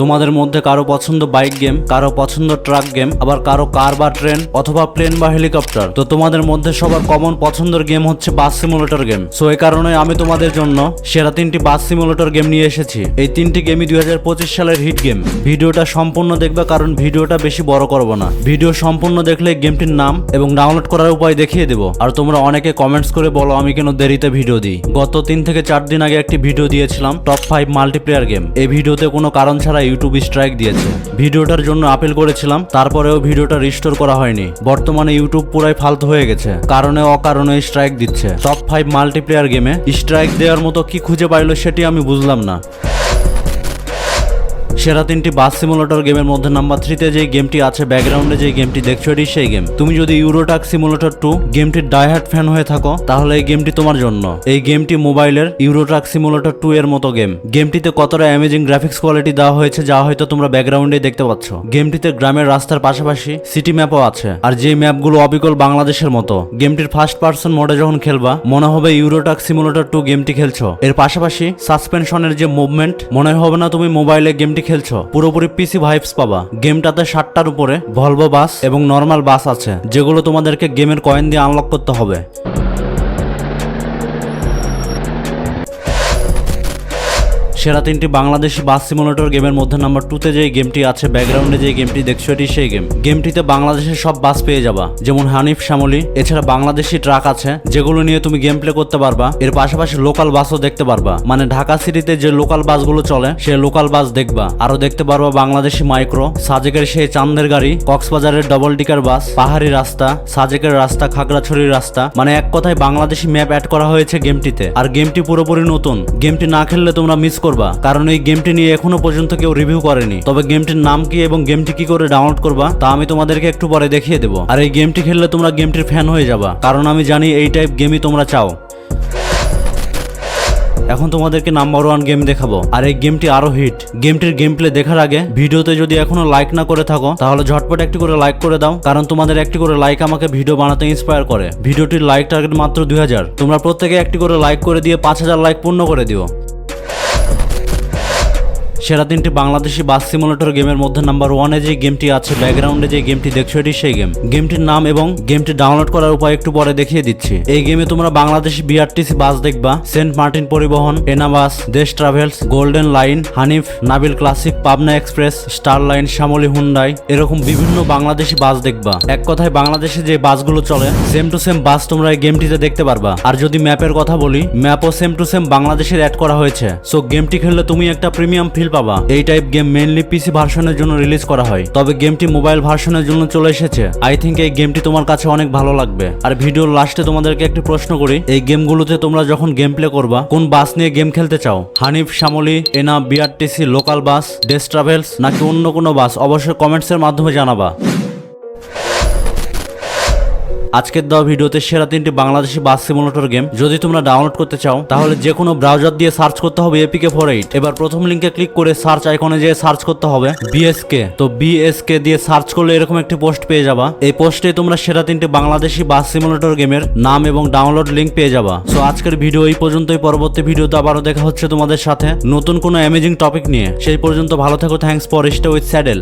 তোমাদের মধ্যে কারও পছন্দ বাইক গেম, কারও পছন্দ ট্রাক গেম, আবার কারও কার বা ট্রেন অথবা প্লেন বা হেলিকপ্টার। তো তোমাদের মধ্যে সবার কমন পছন্দের গেম হচ্ছে বাস সিমুলেটর গেম। সো এই কারণে আমি তোমাদের জন্য সেরা তিনটি বাস সিমুলেটর গেম নিয়ে এসেছি। এই তিনটি গেমই দুই হাজার পঁচিশ সালের হিট গেম। ভিডিওটা সম্পূর্ণ দেখবে কারণ ভিডিওটা বেশি বড় করব না। ভিডিও সম্পূর্ণ দেখলে গেমটির নাম এবং ডাউনলোড করার উপায় দেখিয়ে দেবো। আর তোমরা অনেকে কমেন্টস করে বলো, আমি কেন দেরিতে ভিডিও দিই? গত তিন থেকে চার দিন আগে একটি ভিডিও দিয়েছিলাম টপ ফাইভ মাল্টিপ্লেয়ার গেম এই ভিডিওতে কোনো কারণ ছাড়া ইউটিউব স্ট্রাইক দিয়েছে। ভিডিওটার জন্য আপিল করেছিলাম, তারপরেও ভিডিওটা রিস্টোর করা হয়নি। বর্তমানে ইউটিউব পুরাই ফালতু হয়ে গেছে, কারণে অকারণে স্ট্রাইক দিচ্ছে। টপ ফাইভ মাল্টিপ্লেয়ার গেমে স্ট্রাইক দেওয়ার মতো কি খুঁজে পাইলো সেটি আমি বুঝলাম না। সেরা তিনটি বাস সিমুলেটর গেমের মধ্যে নাম্বার থ্রিতে যে গেমটি আছে ব্যাকগ্রাউন্ডে যে গেমটি দেখছ, এটি সেই গেম। তুমি যদি ইউরোটাক সিমুলেটর টু গেমটির ডাইহার্ট ফ্যান হয়ে থাকো, তাহলে এই গেমটি তোমার জন্য। এই গেমটি মোবাইলের ইউরোট্রাক সিমুলেটর টু এর মতো গেম। গেমটিতে কতটা অ্যামেজিং গ্রাফিক্স কোয়ালিটি দেওয়া হয়েছে, যা হয়তো তোমরা ব্যাকগ্রাউন্ডে দেখতে পাচ্ছ। গেমটিতে গ্রামের রাস্তার পাশাপাশি সিটি ম্যাপও আছে। আর যে ম্যাপগুলো অবিকল বাংলাদেশের মতো, গেমটির ফার্স্ট পার্সন মোডে যখন খেলবা, মনে হবে ইউরোটাক সিমুলেটর টু গেমটি খেলছো। এর পাশাপাশি সাসপেনশনের যে মুভমেন্ট মনে হবে না তুমি মোবাইলে গেমটি খেলছো? পুরোপুরি পিসি ভাইবস পাবা। গেমটাতে ষাটটার উপরে ভলভো বাস এবং নর্মাল বাস আছে, যেগুলো তোমাদেরকে গেমের কয়েন দিয়ে আনলক করতে হবে। সেরা তিনটি বাংলাদেশি বাস সিমুলেটর গেমের মধ্যে নাম্বার টুতে যে গেমটি আছে ব্যাকগ্রাউন্ডে যে গেমটি, দেখছ এটি সেই গেম। গেমটিতে বাংলাদেশের সব বাস পেয়ে যাবা। যেমন হানিফ, শ্যামলি, এছাড়া বাংলাদেশি ট্রাক আছে, যেগুলো নিয়ে তুমি গেম প্লে করতে পারবা। এর পাশাপাশি লোকাল বাসও দেখতে পারবা। মানে ঢাকা সিটিতে যে লোকাল বাসগুলো চলে সে লোকাল বাস দেখবা। আরও দেখতে পারবা বাংলাদেশি মাইক্রো সাজেকের সেই চান্দের গাড়ি, কক্সবাজারের ডবল ডিকার বাস পাহাড়ি রাস্তা, সাজেকের রাস্তা, খাগড়াছড়ির রাস্তা। মানে এক কথায় বাংলাদেশি ম্যাপ অ্যাড করা হয়েছে গেমটিতে। আর গেমটি পুরোপুরি নতুন। গেমটি না খেললে তোমরা মিস করবা। কারণ এই গেমটি নিয়ে এখনও পর্যন্ত কেউ রিভিউ করেনি। তবে গেমটির নাম কি এবং গেমটি কি করে ডাউনলোড করবা, তা আমি তোমাদেরকে একটু পরে দেখিয়ে দেবো। আর এই গেমটি খেললে তোমরা গেমটির ফ্যান হয়ে যাবা। কারণ আমি জানি এই টাইপ গেমই তোমরা চাও। এখন তোমাদেরকে নাম্বার ওয়ান গেম দেখাবো। আর এই গেমটি আরও হিট গেমটির গেম প্লে দেখার আগে ভিডিওতে যদি এখনও লাইক না করে থাকো, তাহলে ঝটপট একটি করে লাইক করে দাও। কারণ তোমাদের একটি করে লাইক আমাকে ভিডিও বানাতে ইন্সপায়ার করে। ভিডিওটির লাইক টার্গেট মাত্র দুই হাজার। তোমরা প্রত্যেকে একটি করে লাইক করে দিয়ে পাঁচ হাজার লাইক পূর্ণ করে দিও। সেরা তিনটি বাংলাদেশি বাস সিমুলেটর গেমের মধ্যে নাম্বার ওয়ানে যে গেমটি আছে ব্যাকগ্রাউন্ডে যে গেমটি দেখছ, এটি সেই গেম। গেমটির নাম এবং গেমটি ডাউনলোড করার উপায় একটু পরে দেখিয়ে দিচ্ছি। এই গেমে তোমরা বাংলাদেশি বিআরটিসি বাস দেখবা, সেন্ট মার্টিন পরিবহন, এনাবাস, Desh travels golden line Hanif, Nabil classic, Pabna express, star line, Shyamoli Hyundai, এরকম বিভিন্ন বাংলাদেশি বাস দেখবা। এক কথায় বাংলাদেশে যে বাসগুলো চলে সেম টু সেম বাস তোমরা এই গেমটিতে দেখতে পারবা। আর যদি ম্যাপের কথা বলি ম্যাপও সেম টু সেম বাংলাদেশের অ্যাড করা হয়েছে। সো গেমটি খেললে তুমি একটা প্রিমিয়াম ফিল পাবা এই টাইপ গেম মেনলি পিসি ভার্সনের জন্য রিলিজ করা হয়। তবে গেমটি মোবাইল ভার্সনের জন্য চলে এসেছে। আই থিঙ্ক এই গেমটি তোমার কাছে অনেক ভালো লাগবে। আর ভিডিওর লাস্টে তোমাদেরকে একটি প্রশ্ন করি। এই গেমগুলোতে তোমরা যখন গেম প্লে করবা, কোন বাস নিয়ে গেম খেলতে চাও? Hanif Shyamoli Ena BRTC local bus Desh travels নাকি অন্য কোনো বাস? অবশ্যই কমেন্টসের মাধ্যমে জানাবা। আজকের দেওয়া ভিডিওতে সেরা তিনটি বাংলাদেশি বাস সিমুলেটর গেম। যদি তোমরা ডাউনলোড করতে চাও, তাহলে যে কোনো ব্রাউজার দিয়ে সার্চ করতে হবে এপিকে ফোর এইট এবার প্রথম লিঙ্কে ক্লিক করে সার্চ আইকনে যেয়ে সার্চ করতে হবে বিএসকে তো বিএসকে দিয়ে সার্চ করলে এরকম একটি পোস্ট পেয়ে যাবা। এই পোস্টে তোমরা সেরা তিনটি বাংলাদেশি বাস সিমুলেটর গেমের নাম এবং ডাউনলোড লিঙ্ক পেয়ে যাবা। সো আজকের ভিডিও এই পর্যন্তই। পরবর্তী ভিডিওতে আবারও দেখা হচ্ছে তোমাদের সাথে। নতুন কোনো অ্যামেজিং টপিক নিয়ে। সেই পর্যন্ত ভালো থাকো। Thanks for stay with saddle